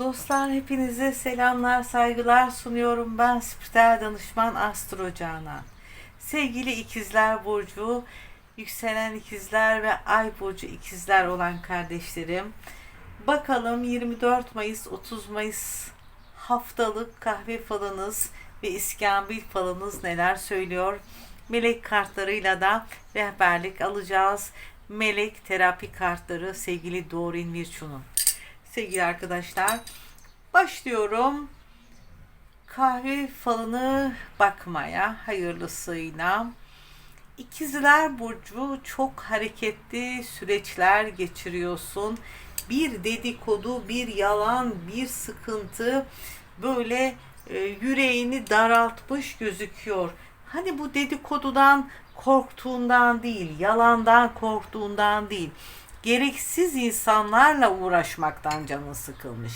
Dostlar hepinize selamlar, saygılar sunuyorum. Ben spiritüel danışman Astro Canan. Sevgili ikizler burcu, yükselen ikizler ve ay burcu ikizler olan kardeşlerim. Bakalım 24 Mayıs 30 Mayıs haftalık kahve falınız ve iskambil falınız neler söylüyor? Melek kartlarıyla da rehberlik alacağız. Melek terapi kartları sevgili Dorin Virçun'un. Sevgili arkadaşlar başlıyorum kahve falını bakmaya hayırlısıyla. İkizler Burcu çok hareketli süreçler geçiriyorsun. Bir dedikodu, bir yalan, bir sıkıntı böyle e, yüreğini daraltmış gözüküyor. Hani bu dedikodudan korktuğundan değil, yalandan korktuğundan değil. Gereksiz insanlarla uğraşmaktan canın sıkılmış.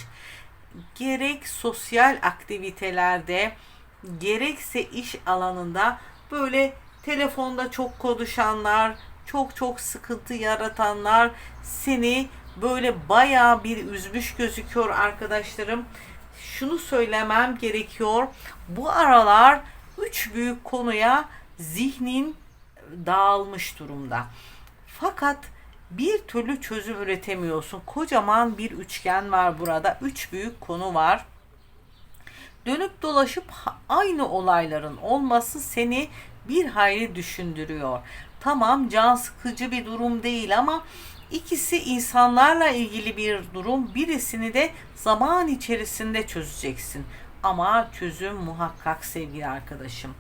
Gerek sosyal aktivitelerde, gerekse iş alanında böyle telefonda çok konuşanlar, çok çok sıkıntı yaratanlar seni böyle bayağı bir üzmüş gözüküyor arkadaşlarım. Şunu söylemem gerekiyor. Bu aralar üç büyük konuya zihnin dağılmış durumda. Fakat bir türlü çözüm üretemiyorsun. Kocaman bir üçgen var burada. Üç büyük konu var. Dönüp dolaşıp aynı olayların olması seni bir hayli düşündürüyor. Tamam can sıkıcı bir durum değil ama ikisi insanlarla ilgili bir durum. Birisini de zaman içerisinde çözeceksin. Ama çözüm muhakkak sevgili arkadaşım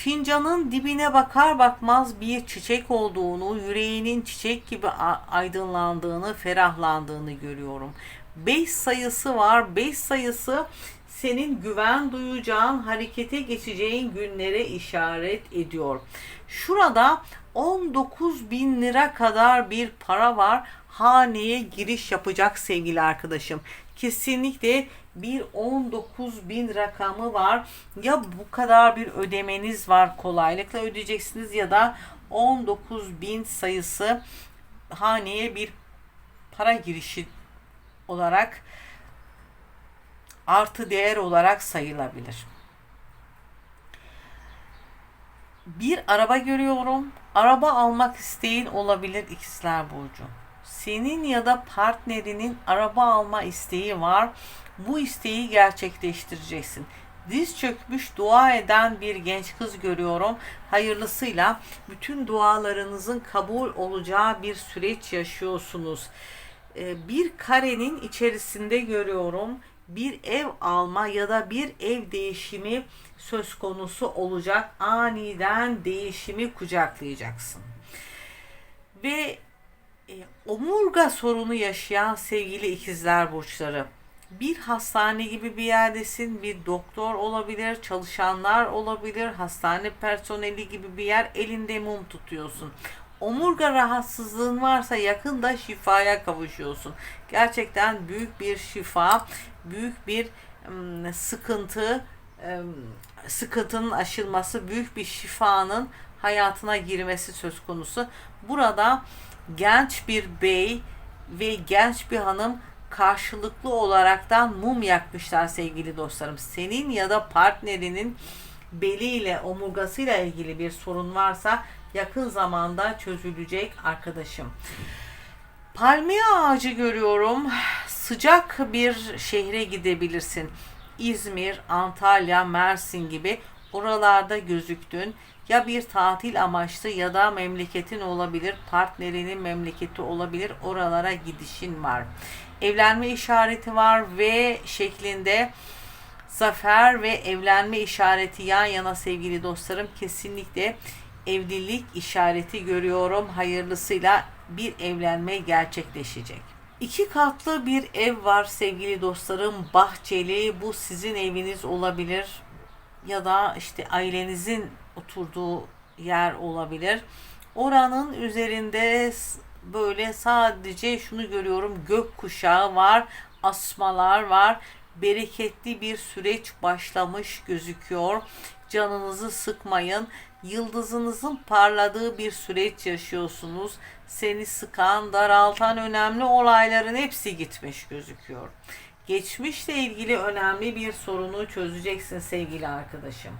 fincanın dibine bakar bakmaz bir çiçek olduğunu, yüreğinin çiçek gibi aydınlandığını, ferahlandığını görüyorum. 5 sayısı var. 5 sayısı senin güven duyacağın, harekete geçeceğin günlere işaret ediyor. Şurada 19 bin lira kadar bir para var. Haneye giriş yapacak sevgili arkadaşım. Kesinlikle bir 19 bin rakamı var. Ya bu kadar bir ödemeniz var kolaylıkla ödeyeceksiniz ya da 19 bin sayısı haneye bir para girişi olarak artı değer olarak sayılabilir. Bir araba görüyorum. Araba almak isteğin olabilir ikizler burcu. Senin ya da partnerinin araba alma isteği var bu isteği gerçekleştireceksin. Diz çökmüş dua eden bir genç kız görüyorum. Hayırlısıyla bütün dualarınızın kabul olacağı bir süreç yaşıyorsunuz. Ee, bir karenin içerisinde görüyorum bir ev alma ya da bir ev değişimi söz konusu olacak. Aniden değişimi kucaklayacaksın. Ve omurga sorunu yaşayan sevgili ikizler burçları bir hastane gibi bir yerdesin, bir doktor olabilir, çalışanlar olabilir, hastane personeli gibi bir yer elinde mum tutuyorsun. Omurga rahatsızlığın varsa yakında şifaya kavuşuyorsun. Gerçekten büyük bir şifa, büyük bir sıkıntı, sıkıntının aşılması, büyük bir şifanın hayatına girmesi söz konusu. Burada genç bir bey ve genç bir hanım karşılıklı olaraktan mum yakmışlar sevgili dostlarım. Senin ya da partnerinin beliyle, omurgasıyla ilgili bir sorun varsa yakın zamanda çözülecek arkadaşım. Palmiye ağacı görüyorum. Sıcak bir şehre gidebilirsin. İzmir, Antalya, Mersin gibi oralarda gözüktün. Ya bir tatil amaçlı ya da memleketin olabilir, partnerinin memleketi olabilir. Oralara gidişin var evlenme işareti var ve şeklinde zafer ve evlenme işareti yan yana sevgili dostlarım kesinlikle evlilik işareti görüyorum. Hayırlısıyla bir evlenme gerçekleşecek. İki katlı bir ev var sevgili dostlarım. Bahçeli. Bu sizin eviniz olabilir. Ya da işte ailenizin oturduğu yer olabilir. Oranın üzerinde böyle sadece şunu görüyorum gök kuşağı var, asmalar var. Bereketli bir süreç başlamış gözüküyor. Canınızı sıkmayın. Yıldızınızın parladığı bir süreç yaşıyorsunuz. Seni sıkan, daraltan önemli olayların hepsi gitmiş gözüküyor. Geçmişle ilgili önemli bir sorunu çözeceksin sevgili arkadaşım.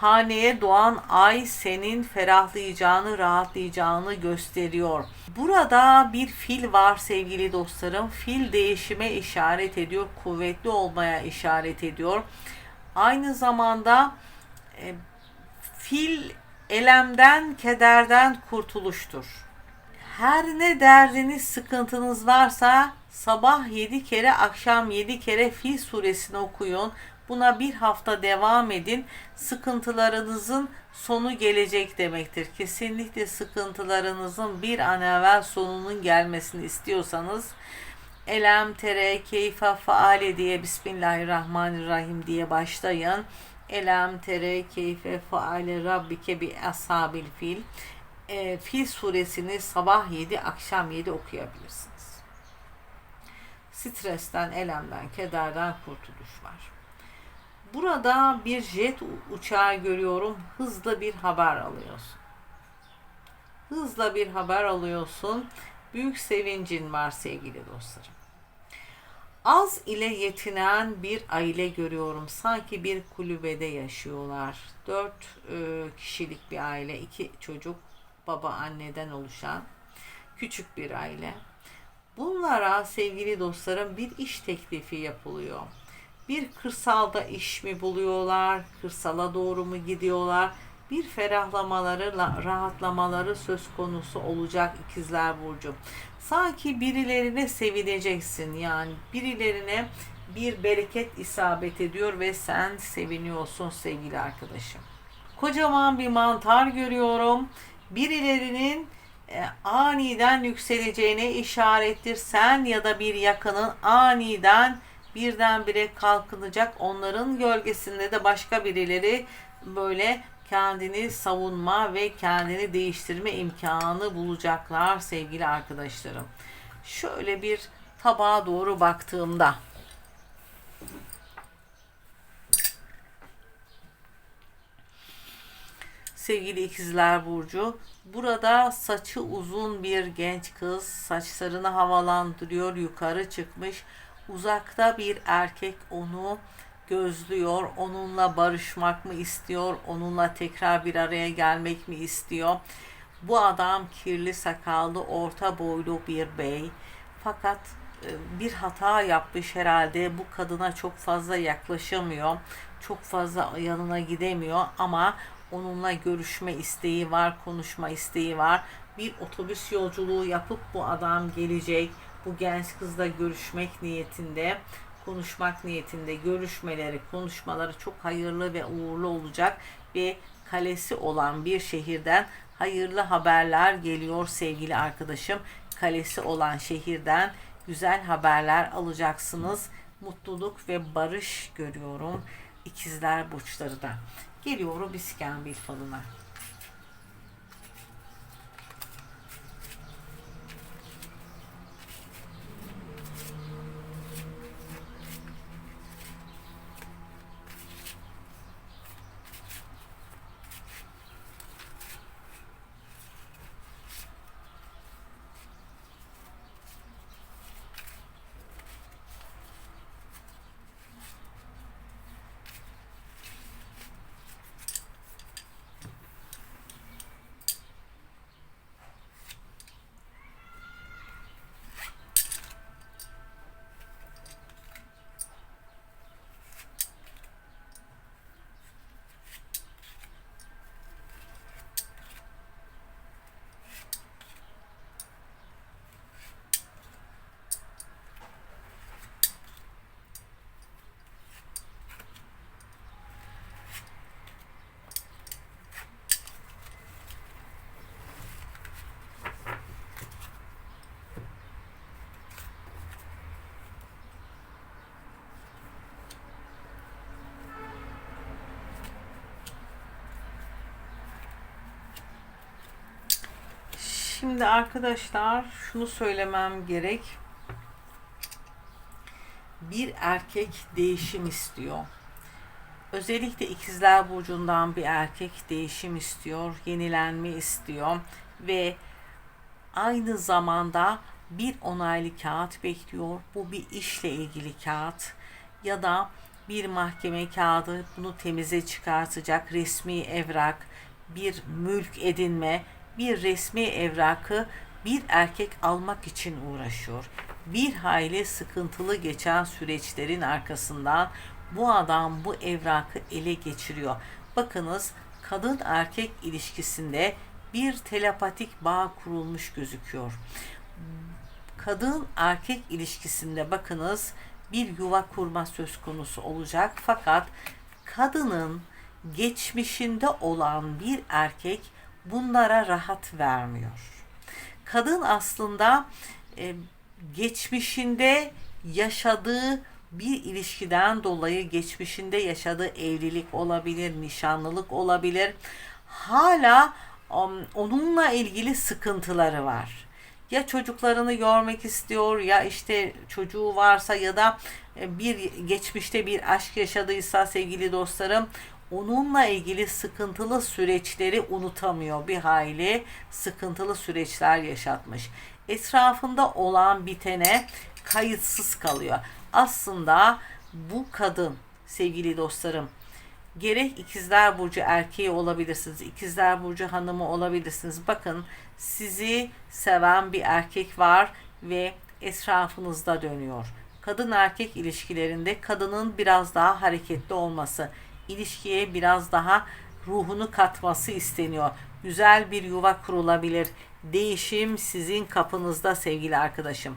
Haneye doğan ay senin ferahlayacağını, rahatlayacağını gösteriyor. Burada bir fil var sevgili dostlarım. Fil değişime işaret ediyor, kuvvetli olmaya işaret ediyor. Aynı zamanda e, fil elemden, kederden kurtuluştur. Her ne derdiniz, sıkıntınız varsa sabah 7 kere, akşam 7 kere Fil suresini okuyun. Buna bir hafta devam edin. Sıkıntılarınızın sonu gelecek demektir. Kesinlikle sıkıntılarınızın bir an evvel sonunun gelmesini istiyorsanız Elem tere keyfe faale diye Bismillahirrahmanirrahim diye başlayın. Elem tere keyfe faale rabbike bi ashabil fil. E, fil suresini sabah 7 akşam 7 okuyabilirsiniz. Stresten, elemden, kederden kurtuluş var. Burada bir jet uçağı görüyorum. Hızlı bir haber alıyorsun. Hızla bir haber alıyorsun. Büyük sevincin var sevgili dostlarım. Az ile yetinen bir aile görüyorum. Sanki bir kulübede yaşıyorlar. Dört e, kişilik bir aile. iki çocuk, baba anneden oluşan küçük bir aile. Bunlara sevgili dostlarım bir iş teklifi yapılıyor. Bir kırsalda iş mi buluyorlar, kırsala doğru mu gidiyorlar? Bir ferahlamaları, rahatlamaları söz konusu olacak ikizler burcu. Sanki birilerine sevineceksin yani birilerine bir bereket isabet ediyor ve sen seviniyorsun sevgili arkadaşım. Kocaman bir mantar görüyorum. Birilerinin e, aniden yükseleceğine işarettir. Sen ya da bir yakının aniden birdenbire kalkınacak. Onların gölgesinde de başka birileri böyle kendini savunma ve kendini değiştirme imkanı bulacaklar sevgili arkadaşlarım. Şöyle bir tabağa doğru baktığımda sevgili ikizler burcu burada saçı uzun bir genç kız saçlarını havalandırıyor yukarı çıkmış uzakta bir erkek onu gözlüyor, onunla barışmak mı istiyor, onunla tekrar bir araya gelmek mi istiyor? Bu adam kirli sakallı, orta boylu bir bey. Fakat e, bir hata yapmış herhalde. Bu kadına çok fazla yaklaşamıyor. Çok fazla yanına gidemiyor ama onunla görüşme isteği var, konuşma isteği var. Bir otobüs yolculuğu yapıp bu adam gelecek. Bu genç kızla görüşmek niyetinde konuşmak niyetinde görüşmeleri, konuşmaları çok hayırlı ve uğurlu olacak ve kalesi olan bir şehirden hayırlı haberler geliyor sevgili arkadaşım. Kalesi olan şehirden güzel haberler alacaksınız. Mutluluk ve barış görüyorum ikizler burçları da. Geliyorum iskambil falına. Şimdi arkadaşlar şunu söylemem gerek. Bir erkek değişim istiyor. Özellikle ikizler burcundan bir erkek değişim istiyor, yenilenme istiyor ve aynı zamanda bir onaylı kağıt bekliyor. Bu bir işle ilgili kağıt ya da bir mahkeme kağıdı bunu temize çıkartacak resmi evrak, bir mülk edinme, bir resmi evrakı bir erkek almak için uğraşıyor. Bir hayli sıkıntılı geçen süreçlerin arkasından bu adam bu evrakı ele geçiriyor. Bakınız kadın erkek ilişkisinde bir telepatik bağ kurulmuş gözüküyor. Kadın erkek ilişkisinde bakınız bir yuva kurma söz konusu olacak fakat kadının geçmişinde olan bir erkek bunlara rahat vermiyor. Kadın aslında e, geçmişinde yaşadığı bir ilişkiden dolayı geçmişinde yaşadığı evlilik olabilir, nişanlılık olabilir. Hala onunla ilgili sıkıntıları var. Ya çocuklarını görmek istiyor ya işte çocuğu varsa ya da e, bir geçmişte bir aşk yaşadıysa sevgili dostlarım onunla ilgili sıkıntılı süreçleri unutamıyor. Bir hayli sıkıntılı süreçler yaşatmış. Etrafında olan bitene kayıtsız kalıyor. Aslında bu kadın sevgili dostlarım gerek ikizler burcu erkeği olabilirsiniz, ikizler burcu hanımı olabilirsiniz. Bakın sizi seven bir erkek var ve etrafınızda dönüyor. Kadın erkek ilişkilerinde kadının biraz daha hareketli olması, ilişkiye biraz daha ruhunu katması isteniyor. Güzel bir yuva kurulabilir. Değişim sizin kapınızda sevgili arkadaşım.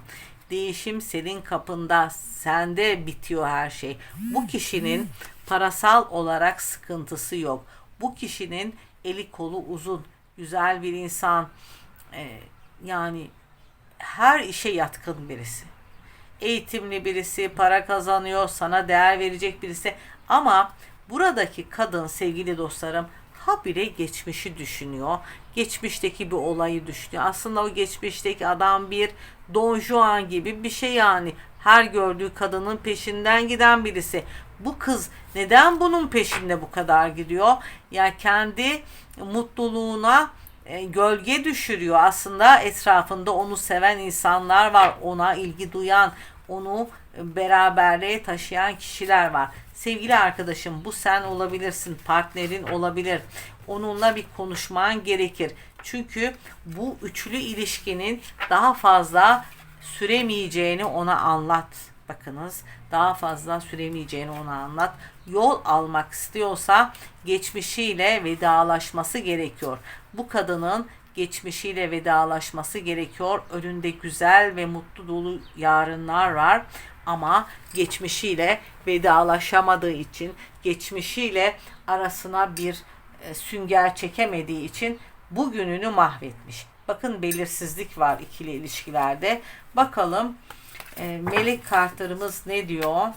Değişim senin kapında. Sende bitiyor her şey. Bu kişinin parasal olarak sıkıntısı yok. Bu kişinin eli kolu uzun, güzel bir insan. Ee, yani her işe yatkın birisi. Eğitimli birisi, para kazanıyor, sana değer verecek birisi. Ama buradaki kadın sevgili dostlarım habire geçmişi düşünüyor. Geçmişteki bir olayı düşünüyor. Aslında o geçmişteki adam bir Don Juan gibi bir şey yani. Her gördüğü kadının peşinden giden birisi. Bu kız neden bunun peşinde bu kadar gidiyor? Ya yani kendi mutluluğuna e, gölge düşürüyor. Aslında etrafında onu seven insanlar var. Ona ilgi duyan, onu beraberliğe taşıyan kişiler var. Sevgili arkadaşım bu sen olabilirsin, partnerin olabilir. Onunla bir konuşman gerekir. Çünkü bu üçlü ilişkinin daha fazla süremeyeceğini ona anlat. Bakınız daha fazla süremeyeceğini ona anlat. Yol almak istiyorsa geçmişiyle vedalaşması gerekiyor. Bu kadının geçmişiyle vedalaşması gerekiyor. Önünde güzel ve mutlu dolu yarınlar var ama geçmişiyle vedalaşamadığı için, geçmişiyle arasına bir e, sünger çekemediği için bugününü mahvetmiş. Bakın belirsizlik var ikili ilişkilerde. Bakalım e, melek kartlarımız ne diyor?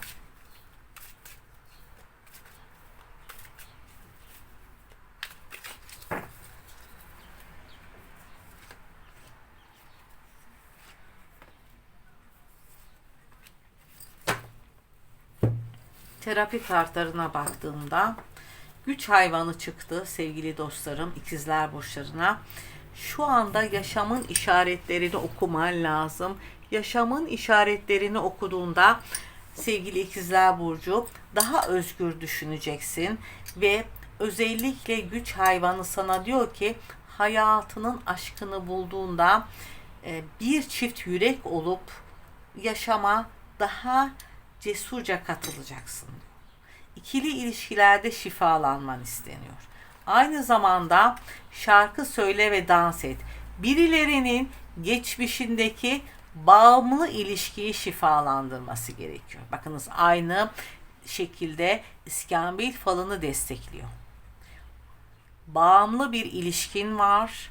Terapi kartlarına baktığımda güç hayvanı çıktı sevgili dostlarım ikizler burçlarına. Şu anda yaşamın işaretlerini okuman lazım. Yaşamın işaretlerini okuduğunda sevgili ikizler burcu daha özgür düşüneceksin ve özellikle güç hayvanı sana diyor ki hayatının aşkını bulduğunda e, bir çift yürek olup yaşama daha cesurca katılacaksın. İkili ilişkilerde şifalanman isteniyor. Aynı zamanda şarkı söyle ve dans et. Birilerinin geçmişindeki bağımlı ilişkiyi şifalandırması gerekiyor. Bakınız aynı şekilde iskambil falını destekliyor. Bağımlı bir ilişkin var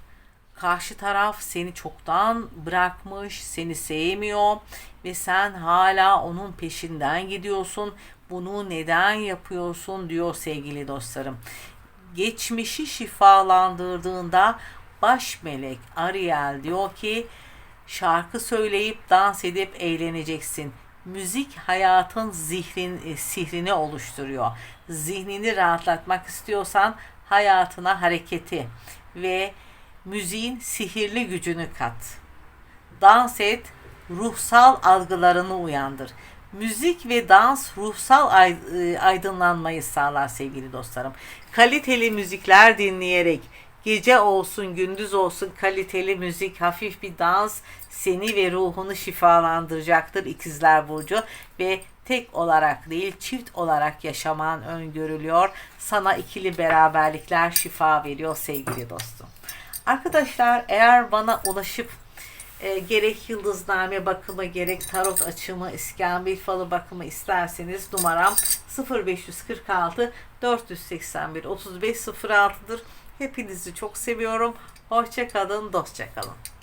karşı taraf seni çoktan bırakmış, seni sevmiyor ve sen hala onun peşinden gidiyorsun. Bunu neden yapıyorsun diyor sevgili dostlarım. Geçmişi şifalandırdığında baş melek Ariel diyor ki şarkı söyleyip dans edip eğleneceksin. Müzik hayatın zihrin, e, sihrini oluşturuyor. Zihnini rahatlatmak istiyorsan hayatına hareketi ve müziğin sihirli gücünü kat. Dans et, ruhsal algılarını uyandır. Müzik ve dans ruhsal e, aydınlanmayı sağlar sevgili dostlarım. Kaliteli müzikler dinleyerek gece olsun gündüz olsun kaliteli müzik, hafif bir dans seni ve ruhunu şifalandıracaktır ikizler burcu ve tek olarak değil çift olarak yaşaman öngörülüyor. Sana ikili beraberlikler şifa veriyor sevgili dostum. Arkadaşlar eğer bana ulaşıp e, gerek yıldızname bakımı gerek tarot açımı iskambil falı bakımı isterseniz numaram 0546 481 3506'dır. Hepinizi çok seviyorum. Hoşça kalın, dostça kalın.